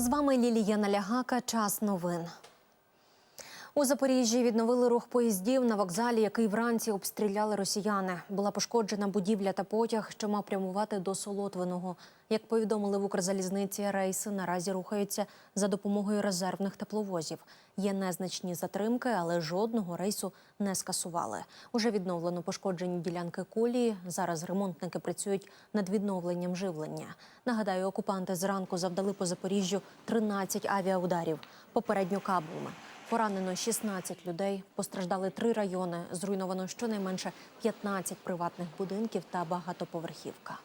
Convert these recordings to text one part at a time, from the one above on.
З вами Лілія Налягака. Час новин. У Запоріжжі відновили рух поїздів на вокзалі, який вранці обстріляли росіяни. Була пошкоджена будівля та потяг, що мав прямувати до Солотвиного. Як повідомили в Укрзалізниці, рейси наразі рухаються за допомогою резервних тепловозів. Є незначні затримки, але жодного рейсу не скасували. Уже відновлено пошкоджені ділянки колії. Зараз ремонтники працюють над відновленням живлення. Нагадаю, окупанти зранку завдали по Запоріжжю 13 авіаударів, попередньо кабами. Поранено 16 людей, постраждали три райони. Зруйновано щонайменше 15 приватних будинків та багатоповерхівка.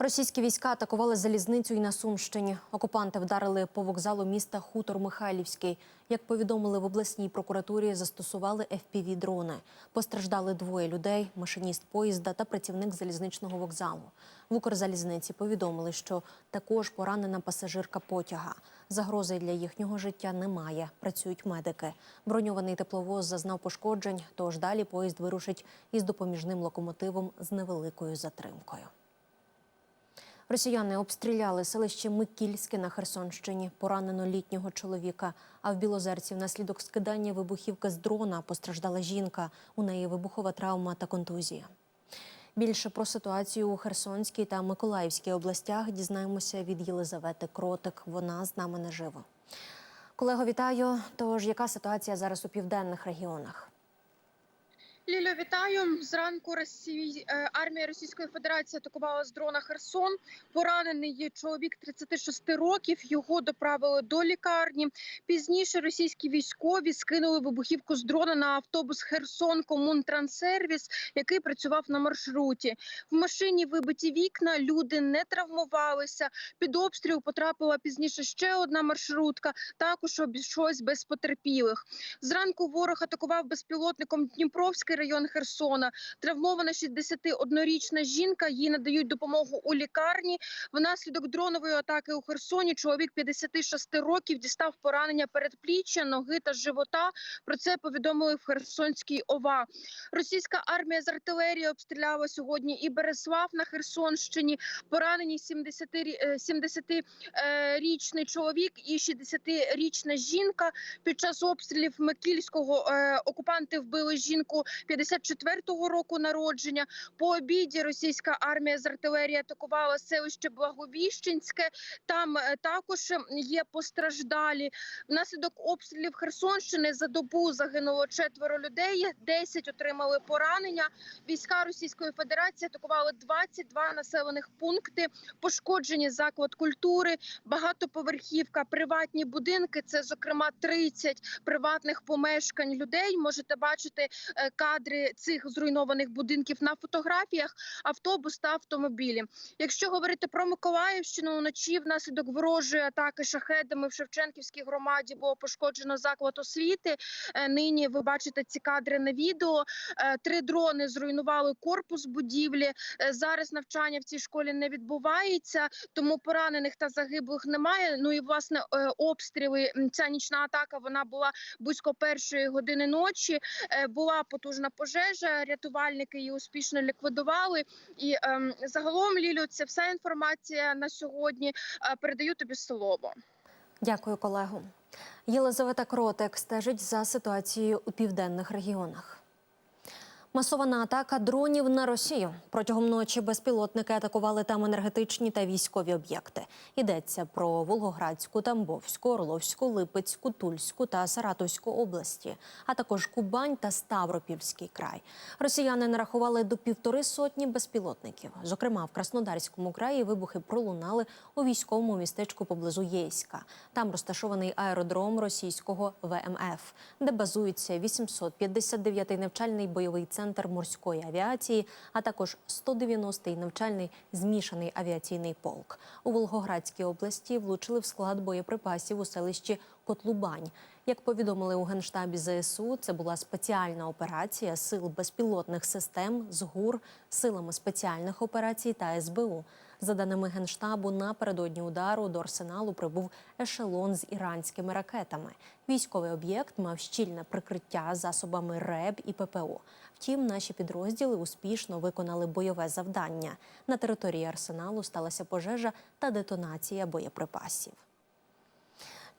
Російські війська атакували залізницю і на Сумщині. Окупанти вдарили по вокзалу міста Хутор Михайлівський. Як повідомили в обласній прокуратурі, застосували fpv дрони Постраждали двоє людей: машиніст поїзда та працівник залізничного вокзалу. В Укрзалізниці повідомили, що також поранена пасажирка потяга. Загрози для їхнього життя немає. Працюють медики. Броньований тепловоз зазнав пошкоджень, тож далі поїзд вирушить із допоміжним локомотивом з невеликою затримкою. Росіяни обстріляли селище Микільське на Херсонщині. Поранено літнього чоловіка. А в Білозерці внаслідок скидання вибухівки з дрона постраждала жінка. У неї вибухова травма та контузія. Більше про ситуацію у Херсонській та Миколаївській областях дізнаємося від Єлизавети Кротик. Вона з нами наживо. Колего, вітаю. Тож, яка ситуація зараз у південних регіонах? Лілю, вітаю. Зранку Росії... е, армія Російської Федерації атакувала з дрона Херсон. Поранений є чоловік 36 років. Його доправили до лікарні. Пізніше російські військові скинули вибухівку з дрона на автобус Херсон Комунтранссервіс, який працював на маршруті. В машині вибиті вікна, люди не травмувалися. Під обстріл потрапила пізніше ще одна маршрутка. Також обійшлось без потерпілих. Зранку ворог атакував безпілотником Дніпровський район Херсона. Травмована 61-річна жінка. Їй надають допомогу у лікарні. Внаслідок дронової атаки у Херсоні чоловік 56 років дістав поранення передпліччя, ноги та живота. Про це повідомили в Херсонській ОВА. Російська армія з артилерії обстріляла сьогодні і Береслав на Херсонщині. Поранені 70 70-річний чоловік і 60-річна жінка. Під час обстрілів Микільського е, окупанти вбили жінку 54-го року народження. По обіді російська армія з артилерії атакувала селище Благовіщенське. Там е, також є постраждалі. Внаслідок обстрілів Херсонщини за добу загинуло четверо людей, 10 отримали поранення. Війська Російської Федерації атакували 22 населених пункти, пошкоджені заклад культури, багатоповерхівка, приватні будинки. Це зокрема 30 приватних помешкань людей. Можете бачити е, кадри цих зруйнованих будинків на фотографіях, автобус та автомобілі. Якщо говорити про Миколаївщину, вночі внаслідок ворожої атаки шахедами в Шевченківській громаді було пошкоджено заклад освіти. Е, Нині ви бачите ці кадри на відео. Е, Три дрони зруйнували корпус будівлі. Е, Зараз навчання в цій школі не відбувається, тому поранених та загиблих немає. Ну і власне обстріли. Ця нічна атака вона була близько першої години ночі. Була потужна пожежа. Рятувальники її успішно ліквідували. І ем, загалом Лілю, це вся інформація на сьогодні. Е, Передаю тобі слово. Дякую, колегу. Єлизавета Кротик стежить за ситуацією у південних регіонах. Масована атака дронів на Росію протягом ночі безпілотники атакували там енергетичні та військові об'єкти. Йдеться про Волгоградську, Тамбовську, Орловську, Липецьку, Тульську та Саратовську області, а також Кубань та Ставропільський край. Росіяни нарахували до півтори сотні безпілотників. Зокрема, в Краснодарському краї вибухи пролунали у військовому містечку поблизу Єйська. Там розташований аеродром російського ВМФ, де базується 859-й навчальний бойовий центр морської авіації, а також 190-й навчальний змішаний авіаційний полк. У Волгоградській області влучили в склад боєприпасів у селищі Котлубань. Як повідомили у генштабі ЗСУ, це була спеціальна операція сил безпілотних систем з ГУР, силами спеціальних операцій та СБУ. За даними генштабу, напередодні удару до арсеналу прибув ешелон з іранськими ракетами. Військовий об'єкт мав щільне прикриття засобами РЕБ і ППО. Втім, наші підрозділи успішно виконали бойове завдання. На території арсеналу сталася пожежа та детонація боєприпасів.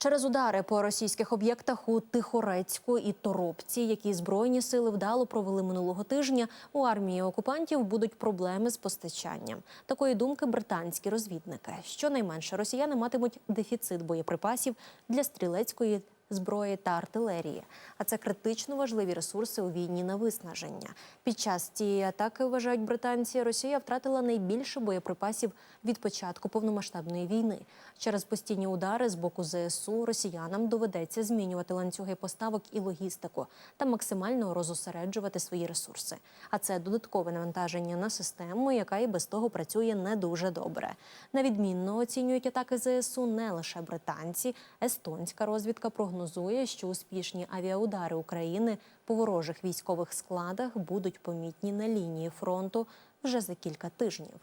Через удари по російських об'єктах у Тихорецьку і Торопці, які збройні сили вдало провели минулого тижня, у армії окупантів будуть проблеми з постачанням. Такої думки британські розвідники. Щонайменше росіяни матимуть дефіцит боєприпасів для стрілецької зброї та артилерії. А це критично важливі ресурси у війні на виснаження. Під час цієї атаки вважають британці, Росія втратила найбільше боєприпасів від початку повномасштабної війни. Через постійні удари з боку ЗСУ росіянам доведеться змінювати ланцюги поставок і логістику та максимально розосереджувати свої ресурси. А це додаткове навантаження на систему, яка і без того працює не дуже добре. На відмінно оцінюють атаки ЗСУ не лише британці. Естонська розвідка прогнозує, що успішні авіаудари України по ворожих військових складах будуть помітні на лінії фронту вже за кілька тижнів.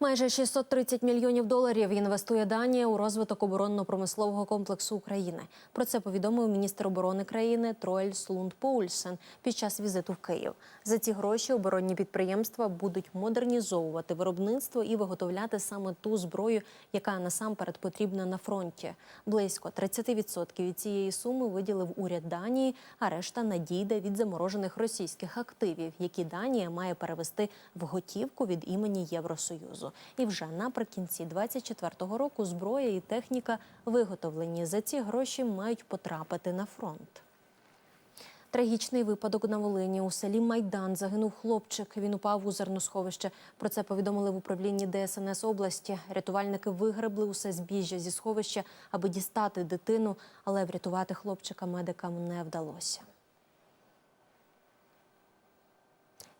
Майже 630 мільйонів доларів інвестує Данія у розвиток оборонно-промислового комплексу України. Про це повідомив міністр оборони країни Троель Слунд Поульсен під час візиту в Київ. За ці гроші оборонні підприємства будуть модернізовувати виробництво і виготовляти саме ту зброю, яка насамперед потрібна на фронті. Близько 30% від цієї суми виділив уряд Данії, а решта надійде від заморожених російських активів, які Данія має перевести в готівку від імені Євросоюзу. І вже наприкінці 2024 року зброя і техніка, виготовлені за ці гроші, мають потрапити на фронт. Трагічний випадок на Волині у селі Майдан загинув хлопчик. Він упав у зерносховище. Про це повідомили в управлінні ДСНС області. Рятувальники вигребли усе збіжжя зі сховища, аби дістати дитину, але врятувати хлопчика медикам не вдалося.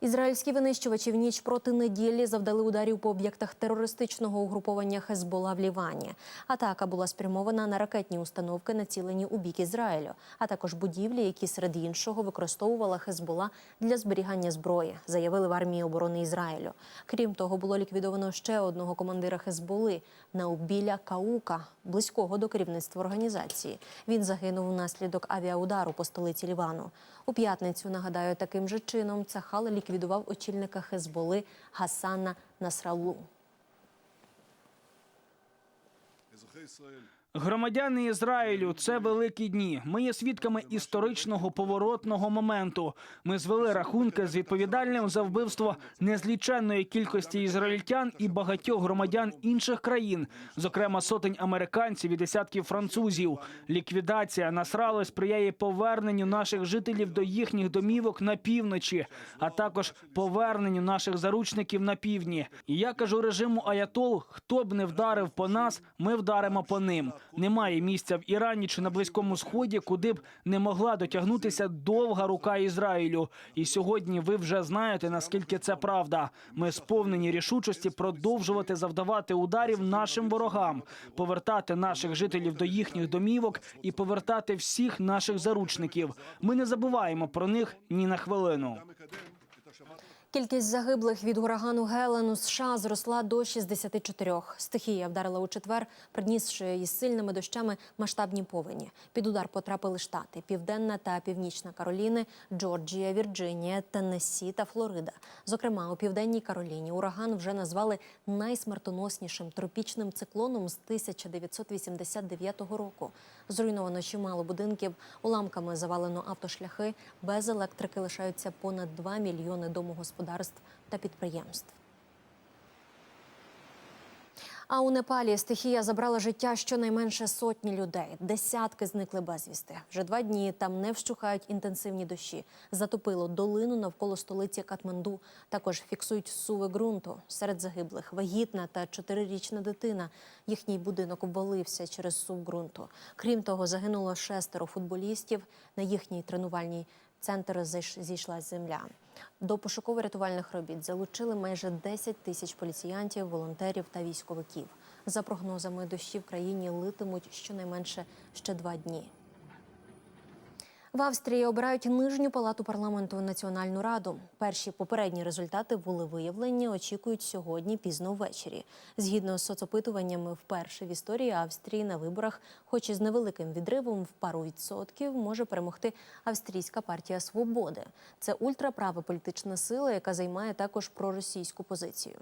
Ізраїльські винищувачі в ніч проти неділі завдали ударів по об'єктах терористичного угруповання Хезбола в Лівані. Атака була спрямована на ракетні установки, націлені у бік Ізраїлю, а також будівлі, які серед іншого використовувала Хезбола для зберігання зброї, заявили в армії оборони Ізраїлю. Крім того, було ліквідовано ще одного командира Хезболи Наубіля Каука, близького до керівництва організації. Він загинув внаслідок авіаудару по столиці Лівану. У п'ятницю нагадаю, таким же чином Цахал ліквідував очільника Хезболи Гасана Насралу. Громадяни Ізраїлю, це великі дні. Ми є свідками історичного поворотного моменту. Ми звели рахунки з відповідальним за вбивство незліченної кількості ізраїльтян і багатьох громадян інших країн, зокрема сотень американців і десятків французів. Ліквідація насрали сприяє поверненню наших жителів до їхніх домівок на півночі, а також поверненню наших заручників на півдні. І я кажу режиму Аятол: хто б не вдарив по нас, ми вдаримо по ним. Немає місця в Ірані чи на близькому сході, куди б не могла дотягнутися довга рука Ізраїлю. І сьогодні ви вже знаєте наскільки це правда. Ми сповнені рішучості продовжувати завдавати ударів нашим ворогам, повертати наших жителів до їхніх домівок і повертати всіх наших заручників. Ми не забуваємо про них ні на хвилину. Кількість загиблих від урагану Гелен у США зросла до 64. Стихія вдарила у четвер, принісши із сильними дощами масштабні повені. Під удар потрапили штати: Південна та Північна Кароліни, Джорджія, Вірджинія, Теннессі та Флорида. Зокрема, у південній Кароліні ураган вже назвали найсмертоноснішим тропічним циклоном з 1989 року. Зруйновано чимало будинків, уламками завалено автошляхи, без електрики лишаються понад 2 мільйони домогосподарств та підприємств. А у Непалі стихія забрала життя щонайменше сотні людей. Десятки зникли безвісти. Вже два дні там не вщухають інтенсивні дощі. Затопило долину навколо столиці Катманду. Також фіксують суви ґрунту. Серед загиблих вагітна та чотирирічна дитина. Їхній будинок обвалився через сув ґрунту. Крім того, загинуло шестеро футболістів. На їхній тренувальній центр зійшла земля. До пошуково-рятувальних робіт залучили майже 10 тисяч поліціянтів, волонтерів та військовиків. За прогнозами, дощі в країні литимуть щонайменше ще два дні. В Австрії обирають нижню палату парламенту Національну раду. Перші попередні результати волевиявлення очікують сьогодні пізно ввечері. Згідно з соцопитуваннями, вперше в історії Австрії на виборах, хоч і з невеликим відривом в пару відсотків, може перемогти австрійська партія свободи. Це ультраправа політична сила, яка займає також проросійську позицію.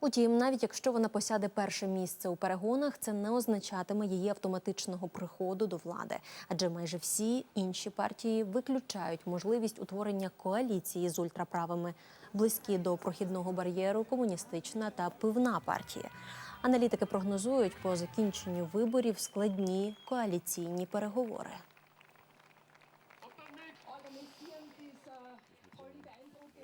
Утім, навіть якщо вона посяде перше місце у перегонах, це не означатиме її автоматичного приходу до влади, адже майже всі інші партії виключають можливість утворення коаліції з ультраправими, близькі до прохідного бар'єру комуністична та пивна партії. Аналітики прогнозують по закінченню виборів складні коаліційні переговори.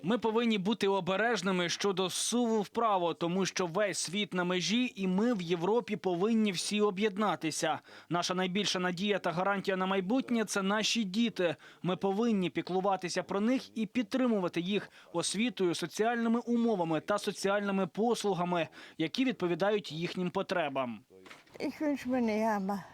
Ми повинні бути обережними щодо суву вправо, тому що весь світ на межі, і ми в Європі повинні всі об'єднатися. Наша найбільша надія та гарантія на майбутнє це наші діти. Ми повинні піклуватися про них і підтримувати їх освітою, соціальними умовами та соціальними послугами, які відповідають їхнім потребам. Ich wünsche mir Nehammer.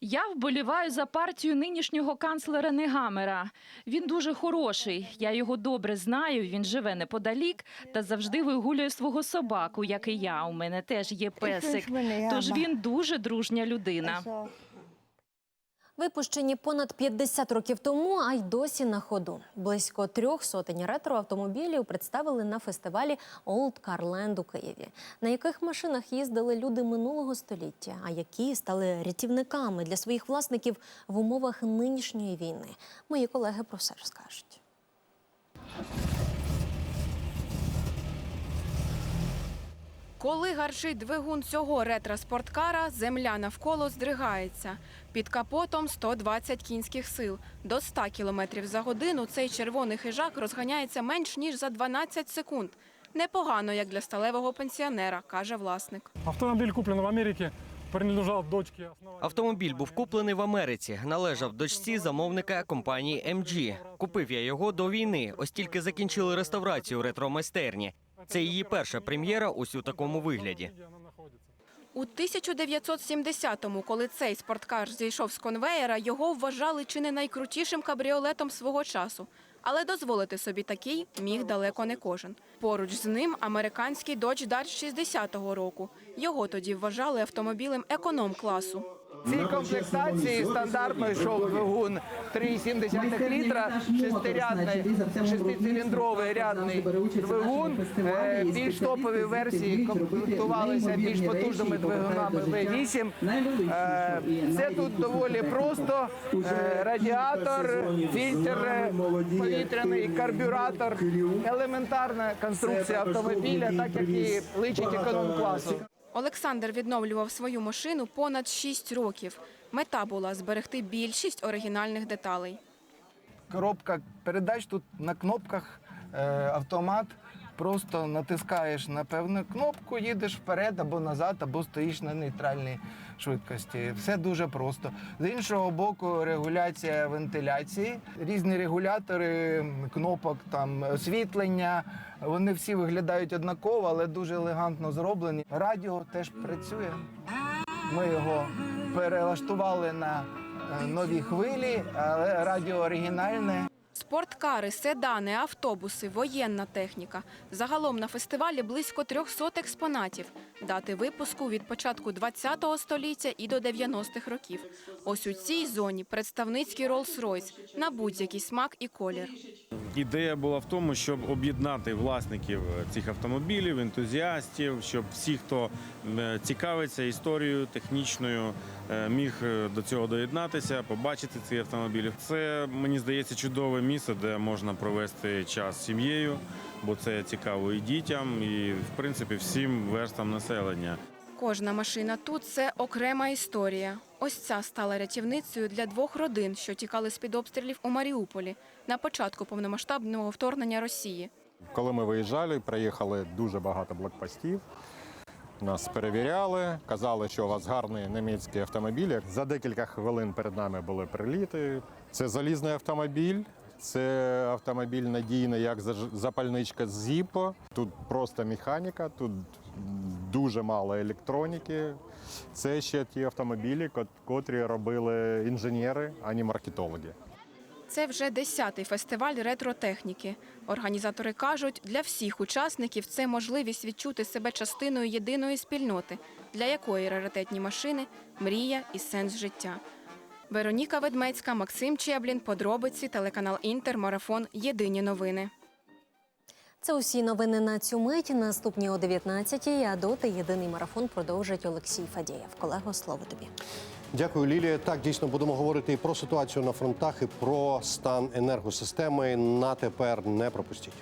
Я вболіваю за партію нинішнього канцлера Негамера. Він дуже хороший. Я його добре знаю. Він живе неподалік та завжди вигулює свого собаку, як і я. У мене теж є песик. Тож він дуже дружня людина. Випущені понад 50 років тому, а й досі на ходу. Близько трьох сотень ретроавтомобілів представили на фестивалі Old Car Land у Києві, на яких машинах їздили люди минулого століття, а які стали рятівниками для своїх власників в умовах нинішньої війни. Мої колеги про все розкажуть. Коли гарчить двигун цього ретро-спорткара, земля навколо здригається. Під капотом 120 кінських сил. До 100 км за годину цей червоний хижак розганяється менш ніж за 12 секунд. Непогано, як для сталевого пенсіонера, каже власник. Автомобіль куплен в Америці, принадлежав основателя. Автомобіль був куплений в Америці, належав дочці замовника компанії MG. Купив я його до війни, ось тільки закінчили реставрацію ретро-майстерні. Це її перша прем'єра ось у такому вигляді. У 1970-му, коли цей спорткар зійшов з конвеєра, його вважали чи не найкрутішим кабріолетом свого часу. Але дозволити собі такий міг далеко не кожен. Поруч з ним американський Dodge Dart 60-го року. Його тоді вважали автомобілем економ-класу. В цій комплектації стандартно йшов двигун 3,7 літра, шестирядний, шестициліндровий рядний двигун. Е, Більш топові версії комплектувалися більш потужними двигунами V8. Е, Це тут доволі просто. Е, Радіатор, фільтр е, повітряний, карбюратор, елементарна конструкція автомобіля, так як і личить економ-класу. Олександр відновлював свою машину понад 6 років. Мета була зберегти більшість оригінальних деталей. коробка передач тут на кнопках е, автомат. Просто натискаєш на певну кнопку, їдеш вперед або назад, або стоїш на нейтральній швидкості. Все дуже просто. З іншого боку, регуляція вентиляції, різні регулятори кнопок, там освітлення. Вони всі виглядають однаково, але дуже елегантно зроблені. Радіо теж працює. Ми його перелаштували на е, нові хвилі, але радіо оригінальне. Спорткари, седани, автобуси, воєнна техніка. Загалом на фестивалі близько 300 експонатів. Дати випуску від початку 20-го століття і до 90-х років. Ось у цій зоні представницький Rolls-Royce на будь-який смак і колір. Ідея була в тому, щоб об'єднати власників цих автомобілів, ентузіастів, щоб всі, хто е, цікавиться історією технічною, е, міг е, до цього доєднатися, побачити ці автомобілі. Це мені здається чудове місце, де можна провести час з сім'єю, бо це цікаво і дітям, і в принципі всім верстам населення. Кожна машина тут це окрема історія. Ось ця стала рятівницею для двох родин, що тікали з під обстрілів у Маріуполі на початку повномасштабного вторгнення Росії. Коли ми виїжджали, приїхали дуже багато блокпостів. Нас перевіряли, казали, що у вас гарні німецькі автомобілі. За декілька хвилин перед нами були приліти. Це залізний автомобіль, Це автомобіль надійний, як запальничка з Zippo. Тут просто механіка, тут дуже мало електроніки. Це ще ті автомобілі, котрі робили інженери, а не маркетологи. Це вже десятий фестиваль ретротехніки. Організатори кажуть, для всіх учасників це можливість відчути себе частиною єдиної спільноти, для якої раритетні машини мрія і сенс життя. Вероніка Ведмецька, Максим Чеблін, подробиці, телеканал Інтер, марафон. Єдині новини. Це усі новини на цю мить. Наступні о 19-й. А доти єдиний марафон продовжить Олексій Фадєєв. Колего, слово тобі. Дякую, Лілія. Так, дійсно будемо говорити і про ситуацію на фронтах, і про стан енергосистеми. На тепер не пропустіть.